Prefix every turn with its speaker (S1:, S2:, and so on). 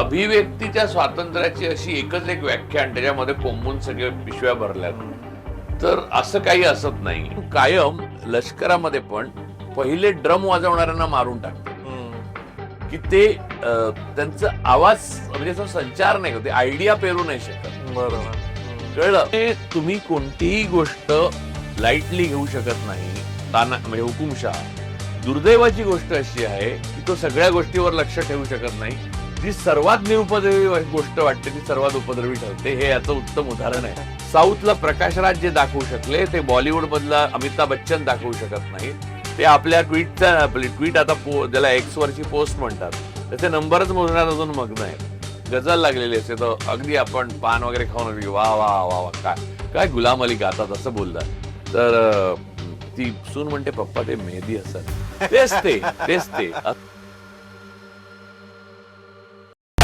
S1: अभिव्यक्तीच्या स्वातंत्र्याची अशी एकच एक व्याख्या आणि त्याच्यामध्ये कोंबून सगळे पिशव्या भरल्यात. तर असं काही असत नाही. कायम लष्करामध्ये पण पहिले ड्रम वाजवणाऱ्यांना मारून टाकतात. की ते त्यांचा आवाज म्हणजे तो संचार नाही होते आयडिया पेरू नाही शकत.
S2: बरोबर.
S1: कळलं? तुम्ही कोणतीही गोष्ट लाईटली घेऊ शकत नाही. ताना म्हणजे हुकुमशहा. दुर्दैवाची गोष्ट अशी आहे की तो सगळ्या गोष्टीवर लक्ष ठेवू शकत नाही. जी सर्वात निरुपद्रवी गोष्ट वाटते ती सर्वात उपद्रवी ठरते हे याचं उत्तम उदाहरण आहे. साऊथला प्रकाशराज जे दाखवू शकले ते बॉलिवूड मधला अमिताभ बच्चन दाखवू शकत नाही ते आपल्या ट्विटचा आपली ट्विट आता पो- ज्याला एक्स वरची पोस्ट म्हणतात त्याचे नंबरच मोजण्यात अजून मग्न आहे गजल लागलेली असते तर अगदी आपण पान वगैरे खाऊन वा वा वा वा काय काय गुलाम अली गातात असं बोलतात. तर ती सून म्हणते पप्पा ते मेहदी असत तेच ते तेच ते.